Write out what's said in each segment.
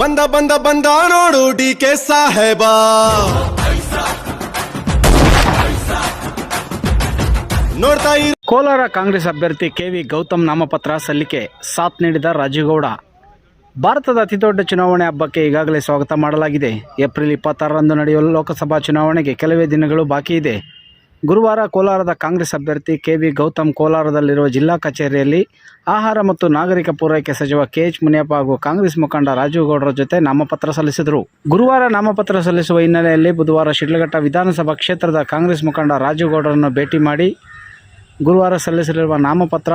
ಬಂದ ಬಂದ ಬಂದ ನೋಡು ಡಿ ಕೆ ಸಾಹೇಬ. ನೋಡ್ತಾ ಕೋಲಾರ ಕಾಂಗ್ರೆಸ್ ಅಭ್ಯರ್ಥಿ ಕೆವಿ ಗೌತಮ್ ನಾಮಪತ್ರ ಸಲ್ಲಿಕೆ, ಸಾಥ್ ನೀಡಿದ ರಾಜೀಗೌಡ. ಭಾರತದ ಅತಿದೊಡ್ಡ ಚುನಾವಣೆ ಹಬ್ಬಕ್ಕೆ ಈಗಾಗಲೇ ಸ್ವಾಗತ ಮಾಡಲಾಗಿದೆ. ಏಪ್ರಿಲ್ ಇಪ್ಪತ್ತಾರರಂದು ನಡೆಯುವ ಲೋಕಸಭಾ ಚುನಾವಣೆಗೆ ಕೆಲವೇ ದಿನಗಳು ಬಾಕಿ ಇದೆ. ಗುರುವಾರ ಕೋಲಾರದ ಕಾಂಗ್ರೆಸ್ ಅಭ್ಯರ್ಥಿ ಕೆ ವಿ ಗೌತಮ್ ಕೋಲಾರದಲ್ಲಿರುವ ಜಿಲ್ಲಾ ಕಚೇರಿಯಲ್ಲಿ ಆಹಾರ ಮತ್ತು ನಾಗರಿಕ ಪೂರೈಕೆ ಸಚಿವ ಕೆ ಎಚ್ ಮುನಿಯಪ್ಪ ಹಾಗೂ ಕಾಂಗ್ರೆಸ್ ಮುಖಂಡ ರಾಜೀವಗೌಡರ ಜೊತೆ ನಾಮಪತ್ರ ಸಲ್ಲಿಸಿದರು. ಗುರುವಾರ ನಾಮಪತ್ರ ಸಲ್ಲಿಸುವ ಹಿನ್ನೆಲೆಯಲ್ಲಿ ಬುಧವಾರ ಶಿಡ್ಲಘಟ್ಟ ವಿಧಾನಸಭಾ ಕ್ಷೇತ್ರದ ಕಾಂಗ್ರೆಸ್ ಮುಖಂಡ ರಾಜೀವಗೌಡರನ್ನು ಭೇಟಿ ಮಾಡಿ ಗುರುವಾರ ಸಲ್ಲಿಸಲಿರುವ ನಾಮಪತ್ರ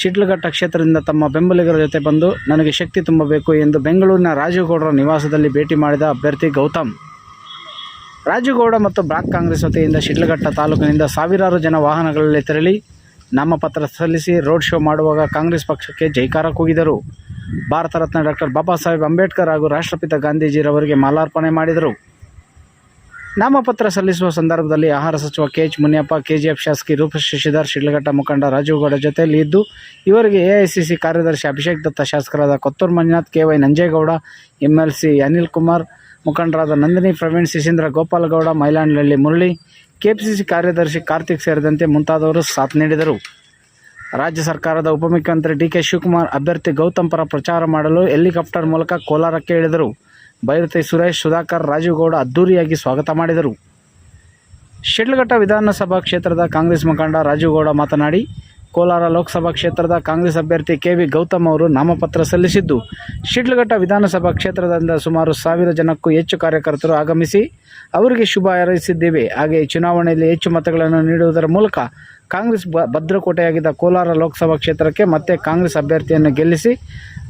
ಶಿಡ್ಲಘಟ್ಟ ಕ್ಷೇತ್ರದಿಂದ ತಮ್ಮ ಬೆಂಬಲಿಗರ ಜೊತೆ ಬಂದು, ನನಗೆ ಶಕ್ತಿ ತುಂಬಬೇಕು ಎಂದು ಬೆಂಗಳೂರಿನ ರಾಜೀವ್ಗೌಡರ ನಿವಾಸದಲ್ಲಿ ಭೇಟಿ ಮಾಡಿದ ಅಭ್ಯರ್ಥಿ ಗೌತಮ್. ರಾಜೀವ್ಗೌಡ ಮತ್ತು ಬ್ಲಾಕ್ ಕಾಂಗ್ರೆಸ್ ವತಿಯಿಂದ ಶಿಡ್ಲಘಟ್ಟ ತಾಲೂಕಿನಿಂದ ಸಾವಿರಾರು ಜನ ವಾಹನಗಳಲ್ಲಿ ತೆರಳಿ ನಾಮಪತ್ರ ಸಲ್ಲಿಸಿ ರೋಡ್ ಶೋ ಮಾಡುವಾಗ ಕಾಂಗ್ರೆಸ್ ಪಕ್ಷಕ್ಕೆ ಜೈಕಾರ ಕೂಗಿದರು. ಭಾರತ ರತ್ನ ಡಾಕ್ಟರ್ ಬಾಬಾ ಸಾಹೇಬ್ ಅಂಬೇಡ್ಕರ್ ಹಾಗೂ ರಾಷ್ಟ್ರಪಿತ ಗಾಂಧೀಜಿರವರಿಗೆ ಮಾಲಾರ್ಪಣೆ ಮಾಡಿದರು. ನಾಮಪತ್ರ ಸಲ್ಲಿಸುವ ಸಂದರ್ಭದಲ್ಲಿ ಆಹಾರ ಸಚಿವ ಕೆ ಎಚ್ ಮುನಿಯಪ್ಪ, ಕೆಜಿಎಫ್ ಶಾಸಕಿ ರೂಪ ಶಶಿಧರ್, ಶಿಡ್ಲಘಟ್ಟ ಮುಖಂಡ ರಾಜೀವ್ಗೌಡ ಜೊತೆಯಲ್ಲಿ ಇದ್ದು, ಇವರಿಗೆ ಎಐಸಿಸಿ ಕಾರ್ಯದರ್ಶಿ ಅಭಿಷೇಕ್ ದತ್ತ ಶಾಸಕರಾದ ಕೊತ್ತೂರು ಮಂಜುನಾಥ್ ಕೆವೈ ನಂಜೇಗೌಡ, ಎಂಎಲ್ಸಿ ಅನಿಲ್ ಕುಮಾರ್ ಮುಖಂಡರಾದ ನಂದಿನಿ ಪ್ರವೀಣ್, ಶಶೀಂದ್ರ ಗೋಪಾಲಗೌಡ ಮೈಲಾಂಡ್ಲಹಳ್ಳಿ ಮುರಳಿ, ಕೆಪಿಸಿಸಿ ಕಾರ್ಯದರ್ಶಿ ಕಾರ್ತಿಕ್ ಸೇರಿದಂತೆ ಮುಂತಾದವರು ಸಾಥ್ ನೀಡಿದರು. ರಾಜ್ಯ ಸರ್ಕಾರದ ಉಪಮುಖ್ಯಮಂತ್ರಿ ಡಿ ಕೆ ಶಿವಕುಮಾರ್ ಅಭ್ಯರ್ಥಿ ಗೌತಮ್ ಪರ ಪ್ರಚಾರ ಮಾಡಲು ಹೆಲಿಕಾಪ್ಟರ್ ಮೂಲಕ ಕೋಲಾರಕ್ಕೆ ಇಳಿದರು. ಬೈರತಿ ಸುರೇಶ್, ಸುಧಾಕರ್ ರಾಜೀವಗೌಡ ಅದ್ದೂರಿಯಾಗಿ ಸ್ವಾಗತ ಮಾಡಿದರು. ಶಿಡ್ಲಘಟ್ಟ ವಿಧಾನಸಭಾ ಕ್ಷೇತ್ರದ ಕಾಂಗ್ರೆಸ್ ಮುಖಂಡ ರಾಜೀವಗೌಡ ಮಾತನಾಡಿ ಕೋಲಾರ ಲೋಕಸಭಾ ಕ್ಷೇತ್ರದ ಕಾಂಗ್ರೆಸ್ ಅಭ್ಯರ್ಥಿ ಕೆ ವಿ ಗೌತಮ್ ಅವರು ನಾಮಪತ್ರ ಸಲ್ಲಿಸಿದ್ದು. ಶಿಡ್ಲಘಟ್ಟ ವಿಧಾನಸಭಾ ಕ್ಷೇತ್ರದಿಂದ ಸುಮಾರು ಸಾವಿರ ಜನಕ್ಕೂ ಹೆಚ್ಚು ಕಾರ್ಯಕರ್ತರು ಆಗಮಿಸಿ ಅವರಿಗೆ ಶುಭ ಹಾರೈಸಿದ್ದೇವೆ. ಹಾಗೆಯೇ ಚುನಾವಣೆಯಲ್ಲಿ ಹೆಚ್ಚು ಮತಗಳನ್ನು ನೀಡುವುದರ ಮೂಲಕ ಕಾಂಗ್ರೆಸ್ ಭದ್ರಕೋಟೆಯಾಗಿದ್ದ ಕೋಲಾರ ಲೋಕಸಭಾ ಕ್ಷೇತ್ರಕ್ಕೆ ಮತ್ತೆ ಕಾಂಗ್ರೆಸ್ ಅಭ್ಯರ್ಥಿಯನ್ನು ಗೆಲ್ಲಿಸಿ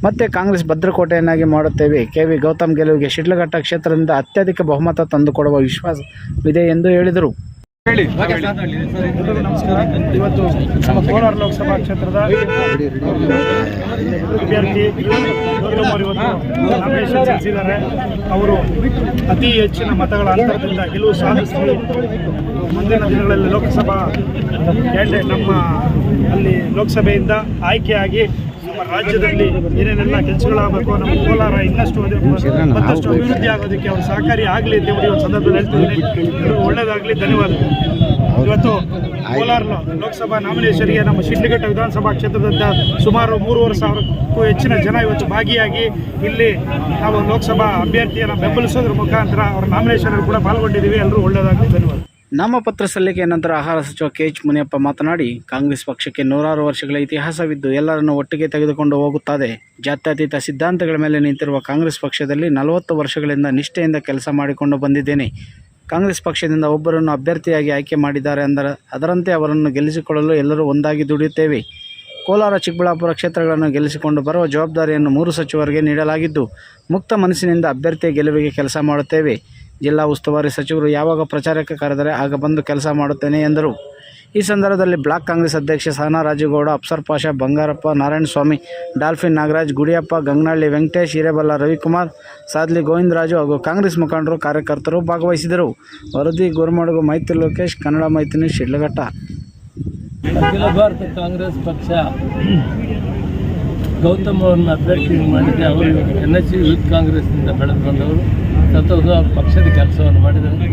ಮತ್ತೆ ಕಾಂಗ್ರೆಸ್ ಭದ್ರಕೋಟೆಯನ್ನಾಗಿ ಮಾಡುತ್ತೇವೆ. ಕೆ ವಿ ಗೌತಮ್ ಗೆಲುವಿಗೆ ಶಿಡ್ಲಘಟ್ಟ ಕ್ಷೇತ್ರದಿಂದ ಅತ್ಯಧಿಕ ಬಹುಮತ ತಂದುಕೊಡುವ ವಿಶ್ವಾಸವಿದೆ ಎಂದು ಹೇಳಿದರು. ಎಲ್ರಿಗೂ ನಮಸ್ಕಾರ. ಇವತ್ತು ನಮ್ಮ ಕೋಲಾರ ಲೋಕಸಭಾ ಕ್ಷೇತ್ರದ ಅಭ್ಯರ್ಥಿ ನಾಮಿನೇಷನ್ ಸಲ್ಲಿಸಿದ್ದಾರೆ ಅವರು ಅತಿ ಹೆಚ್ಚಿನ ಮತಗಳ ಅಂತರದಿಂದ ಗೆಲುವು ಸಾಧಿಸಿ ಮುಂದಿನ ದಿನಗಳಲ್ಲಿ ಲೋಕಸಭಾ ಕ್ಯಾಂಡಿಡೇಟ್ ನಮ್ಮ ಅಲ್ಲಿ ಲೋಕಸಭೆಯಿಂದ ಆಯ್ಕೆಯಾಗಿ ರಾಜ್ಯದಲ್ಲಿ ಏನೇನೆಲ್ಲ ಕೆಲಸಗಳಾಗಬೇಕು ನಮ್ಮ ಕೋಲಾರ ಇನ್ನಷ್ಟು ಮತ್ತಷ್ಟು ಅಭಿವೃದ್ಧಿ ಆಗೋದಕ್ಕೆ ಅವರು ಸಹಕಾರಿ ಆಗಲಿ ದೇವರಿಗೆ ಒಂದು ಸಂದರ್ಭದಲ್ಲಿ ಹೇಳ್ತಿದ್ದೀನಿ ಒಳ್ಳೆಯದಾಗಲಿ ಧನ್ಯವಾದ ಇವತ್ತು ಕೋಲಾರ ಲೋಕಸಭಾ ನಾಮಿನೇಷನ್ಗೆ ನಮ್ಮ ಶಿಡ್ಲಘಟ್ಟ ವಿಧಾನಸಭಾ ಕ್ಷೇತ್ರದಿಂದ ಸುಮಾರು ಮೂರುವರೆ ಸಾವಿರಕ್ಕೂ ಹೆಚ್ಚಿನ ಜನ ಇವತ್ತು ಭಾಗಿಯಾಗಿ ಇಲ್ಲಿ ನಾವು ಲೋಕಸಭಾ ಅಭ್ಯರ್ಥಿಯನ್ನು ಬೆಂಬಲಿಸೋದ್ರ ಮುಖಾಂತರ ಅವರ ನಾಮಿನೇಷನ್ ಕೂಡ ಪಾಲ್ಗೊಂಡಿದ್ದೀವಿ. ಎಲ್ಲರೂ ಒಳ್ಳೆಯದಾಗಲಿ ಧನ್ಯವಾದ ನಾಮಪತ್ರ ಸಲ್ಲಿಕೆಯ ನಂತರ ಆಹಾರ ಸಚಿವ ಕೆ ಎಚ್ ಮುನಿಯಪ್ಪ ಮಾತನಾಡಿ, ಕಾಂಗ್ರೆಸ್ ಪಕ್ಷಕ್ಕೆ ನೂರಾರು ವರ್ಷಗಳ ಇತಿಹಾಸವಿದ್ದು ಎಲ್ಲರನ್ನು ಒಟ್ಟಿಗೆ ತೆಗೆದುಕೊಂಡು ಹೋಗುತ್ತದೆ ಜಾತ್ಯತೀತ ಸಿದ್ಧಾಂತಗಳ ಮೇಲೆ ನಿಂತಿರುವ ಕಾಂಗ್ರೆಸ್ ಪಕ್ಷದಲ್ಲಿ ನಲವತ್ತು ವರ್ಷಗಳಿಂದ ನಿಷ್ಠೆಯಿಂದ ಕೆಲಸ ಮಾಡಿಕೊಂಡು ಬಂದಿದ್ದೇನೆ. ಕಾಂಗ್ರೆಸ್ ಪಕ್ಷದಿಂದ ಒಬ್ಬರನ್ನು ಅಭ್ಯರ್ಥಿಯಾಗಿ ಆಯ್ಕೆ ಮಾಡಿದ್ದಾರೆ ಅಂದರೆ, ಅದರಂತೆ ಅವರನ್ನು ಗೆಲ್ಲಿಸಿಕೊಳ್ಳಲು ಎಲ್ಲರೂ ಒಂದಾಗಿ ದುಡಿಯುತ್ತೇವೆ. ಕೋಲಾರ ಚಿಕ್ಕಬಳ್ಳಾಪುರ ಕ್ಷೇತ್ರಗಳನ್ನು ಗೆಲ್ಲಿಸಿಕೊಂಡು ಬರುವ ಜವಾಬ್ದಾರಿಯನ್ನು ಮೂರು ಸಚಿವರಿಗೆ ನೀಡಲಾಗಿದ್ದು, ಮುಕ್ತ ಮನಸ್ಸಿನಿಂದ ಅಭ್ಯರ್ಥಿಯ ಗೆಲುವಿಗೆ ಕೆಲಸ ಮಾಡುತ್ತೇವೆ. ಜಿಲ್ಲಾ ಉಸ್ತುವಾರಿ ಸಚಿವರು ಯಾವಾಗ ಪ್ರಚಾರಕ್ಕೆ ಕರೆದರೆ ಆಗ ಬಂದು ಕೆಲಸ ಮಾಡುತ್ತೇನೆ ಎಂದರು. ಈ ಸಂದರ್ಭದಲ್ಲಿ ಬ್ಲಾಕ್ ಕಾಂಗ್ರೆಸ್ ಅಧ್ಯಕ್ಷ ಸಹನಾ ರಾಜೇಗೌಡ ಅಪ್ಸರ್ ಪಾಷ ಬಂಗಾರಪ್ಪ ನಾರಾಯಣಸ್ವಾಮಿ ಡಾಲ್ಫಿನ್ ನಾಗರಾಜ್, ಗುಡಿಯಪ್ಪ, ಗಂಗನಹಳ್ಳಿ ವೆಂಕಟೇಶ್, ಹಿರೇಬಲ್ಲ ರವಿಕುಮಾರ್, ಸಾದ್ಲಿ ಗೋವಿಂದರಾಜು ಹಾಗೂ ಕಾಂಗ್ರೆಸ್ ಮುಖಂಡರು ಕಾರ್ಯಕರ್ತರು ಭಾಗವಹಿಸಿದರು. ವರದಿ ಗುರುಮಡುಗು, ಮೈತ್ರಿ ಲೋಕೇಶ್, ಕನ್ನಡ ಮೈತ್ರಿ ಶಿಡ್ಲಘಟ್ಟ. ಕಾಂಗ್ರೆಸ್ ಪಕ್ಷ ಗೌತಮ್ ಅವರನ್ನು ಅಭ್ಯರ್ಥಿ ಮಾಡಿದೆ. ಅವರು ಎನ್ ಎಸ್ ಯೂತ್ ಕಾಂಗ್ರೆಸ್ನಿಂದ ಬೆಳೆದು ಬಂದವರು. ಸತತ ಪಕ್ಷದ ಕೆಲಸವನ್ನು ಮಾಡಿದರೆ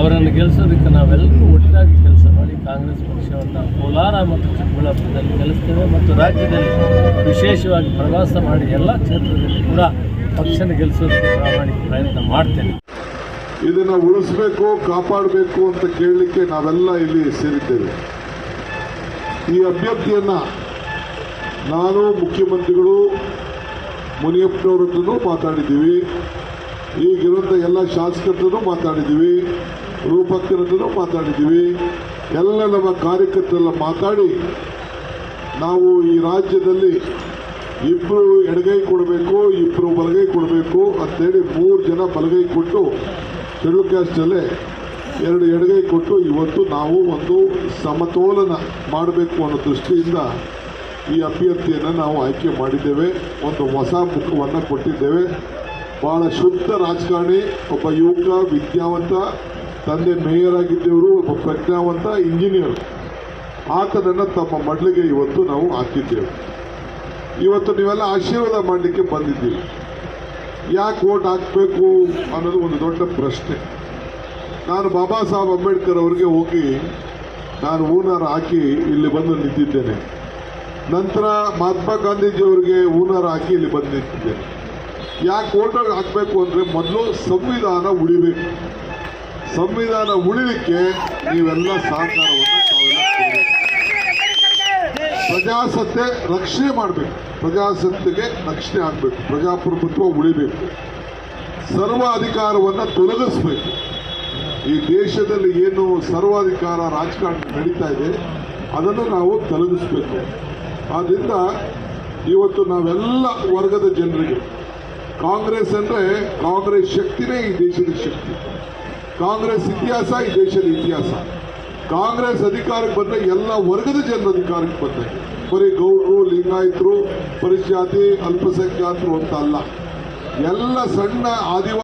ಅವರನ್ನು ಗೆಲ್ಲಿಸೋದಕ್ಕೆ ನಾವೆಲ್ಲರೂ ಒಟ್ಟಾಗಿ ಕೆಲಸ ಮಾಡಿ ಕಾಂಗ್ರೆಸ್ ಪಕ್ಷವನ್ನು ಕೋಲಾರ ಮತ್ತು ಚಿಕ್ಕಬಳ್ಳಾಪುರದಲ್ಲಿ ಗೆಲ್ಲಿಸ್ತೇವೆ ಮತ್ತು ರಾಜ್ಯದಲ್ಲಿ ವಿಶೇಷವಾಗಿ ಪ್ರವಾಸ ಮಾಡಿ ಎಲ್ಲ ಕ್ಷೇತ್ರದಲ್ಲಿ ಕೂಡ ಪಕ್ಷನ ಗೆಲ್ಲಿಸೋದಕ್ಕೆ ಪ್ರಾಮಾಣಿಕ ಪ್ರಯತ್ನ ಮಾಡ್ತೇನೆ. ಇದನ್ನು ಉಳಿಸ್ಬೇಕು, ಕಾಪಾಡಬೇಕು ಅಂತ ಕೇಳಲಿಕ್ಕೆ ನಾವೆಲ್ಲ ಇಲ್ಲಿ ಸೇರಿದ್ದೇವೆ. ಈ ಅಭ್ಯರ್ಥಿಯನ್ನು ನಾನು ಮುಖ್ಯಮಂತ್ರಿಗಳು ಮುನಿಯಪ್ಪನವ್ರ ಹತ್ರನೂ ಮಾತಾಡಿದ್ದೀವಿ. ಈಗಿರುವಂಥ ಎಲ್ಲ ಶಾಸಕರನ್ನು ಮಾತಾಡಿದ್ದೀವಿ, ರೂಪಕರನ್ನು ಮಾತಾಡಿದ್ದೀವಿ. ಎಲ್ಲ ನಮ್ಮ ಕಾರ್ಯಕರ್ತರೆಲ್ಲ ಮಾತಾಡಿ ನಾವು ಈ ರಾಜ್ಯದಲ್ಲಿ ಇಬ್ಬರು ಎಡಗೈ ಕೊಡಬೇಕು ಇಬ್ಬರು ಬಲಗೈ ಕೊಡಬೇಕು ಅಂತೇಳಿ ಮೂರು ಜನ ಬಲಗೈ ಕೊಟ್ಟು ತೆಳು ಕ್ಯಾಸ್ಟಲ್ಲೇ ಎರಡು ಎಡಗೈ ಕೊಟ್ಟು ಇವತ್ತು ನಾವು ಒಂದು ಸಮತೋಲನ ಮಾಡಬೇಕು ಅನ್ನೋ ದೃಷ್ಟಿಯಿಂದ ಈ ಅಭ್ಯರ್ಥಿಯನ್ನು ನಾವು ಆಯ್ಕೆ ಮಾಡಿದ್ದೇವೆ. ಒಂದು ಹೊಸ ಮುಖವನ್ನು ಕೊಟ್ಟಿದ್ದೇವೆ. ಬಹಳ ಶುದ್ಧ ರಾಜಕಾರಣಿ, ಒಬ್ಬ ಯುವಕ, ವಿದ್ಯಾವಂತ, ತಂದೆ ಮೇಯರ್ ಆಗಿದ್ದವರು, ಒಬ್ಬ ಪ್ರಜ್ಞಾವಂತ ಇಂಜಿನಿಯರ್ ಆತನನ್ನು ತಮ್ಮ ಮಡ್ಲಿಗೆ ಇವತ್ತು ನಾವು ಹಾಕಿದ್ದೇವೆ. ಇವತ್ತು ನೀವೆಲ್ಲ ಆಶೀರ್ವಾದ ಮಾಡಲಿಕ್ಕೆ ಬಂದಿದ್ದೀವಿ ಯಾಕೆ ಓಟ್ ಹಾಕಬೇಕು ಅನ್ನೋದು ಒಂದು ದೊಡ್ಡ ಪ್ರಶ್ನೆ. ನಾನು ಬಾಬಾ ಸಾಹೇಬ್ ಅಂಬೇಡ್ಕರ್ ಅವರಿಗೆ ಹೋಗಿ ನಾನು ಹೂನಾರ ಹಾಕಿ ಇಲ್ಲಿ ಬಂದು ನಿಂತಿದ್ದೇನೆ. ನಂತರ ಮಹಾತ್ಮ ಗಾಂಧೀಜಿಯವರಿಗೆ ಹೂನಾರ ಹಾಕಿ ಇಲ್ಲಿ ಬಂದು ನಿಂತಿದ್ದೇನೆ. ಯಾಕೆ ಓಟರ್ ಹಾಕ್ಬೇಕು ಅಂದರೆ ಮೊದಲು ಸಂವಿಧಾನ ಉಳಿಬೇಕು. ಸಂವಿಧಾನ ಉಳಿಲಿಕ್ಕೆ ನೀವೆಲ್ಲ ಸಹಕಾರವನ್ನು. ಪ್ರಜಾಸತ್ತೆ ರಕ್ಷಣೆ ಮಾಡಬೇಕು. ಪ್ರಜಾಸತ್ತೆಗೆ ರಕ್ಷಣೆ ಆಗಬೇಕು. ಪ್ರಜಾಪ್ರಭುತ್ವ ಉಳಿಬೇಕು. ಸರ್ವ ಅಧಿಕಾರವನ್ನು ತೊಲಗಿಸ್ಬೇಕು. ಈ ದೇಶದಲ್ಲಿ ಏನು ಸರ್ವಾಧಿಕಾರ ರಾಜಕಾರಣ ನಡೀತಾ ಇದೆ, ಅದನ್ನು ನಾವು ತೊಲಗಿಸ್ಬೇಕು. ಆದ್ದರಿಂದ ಇವತ್ತು ನಾವೆಲ್ಲ ವರ್ಗದ ಜನರಿಗೆ ಕಾಂಗ್ರೆಸ್ ಅಂದರೆ ಕಾಂಗ್ರೆಸ್ ಶಕ್ತಿನೇ ಈ ದೇಶದ ಶಕ್ತಿ. ಕಾಂಗ್ರೆಸ್ ಇತಿಹಾಸ ಈ ದೇಶದ ಇತಿಹಾಸ. ಕಾಂಗ್ರೆಸ್ ಅಧಿಕಾರಕ್ಕೆ ಬಂದರೆ ಎಲ್ಲ ವರ್ಗದ ಜನರ ಅಧಿಕಾರಕ್ಕೆ ಬಂದರೆ. ಬರೀ ಗೌಡರು, ಲಿಂಗಾಯತರು ಪರಿಜಾತಿ ಅಲ್ಪಸಂಖ್ಯಾತರು ಅಂತ ಅಲ್ಲ. ಎಲ್ಲ ಸಣ್ಣ ಆದಿವಾಸಿ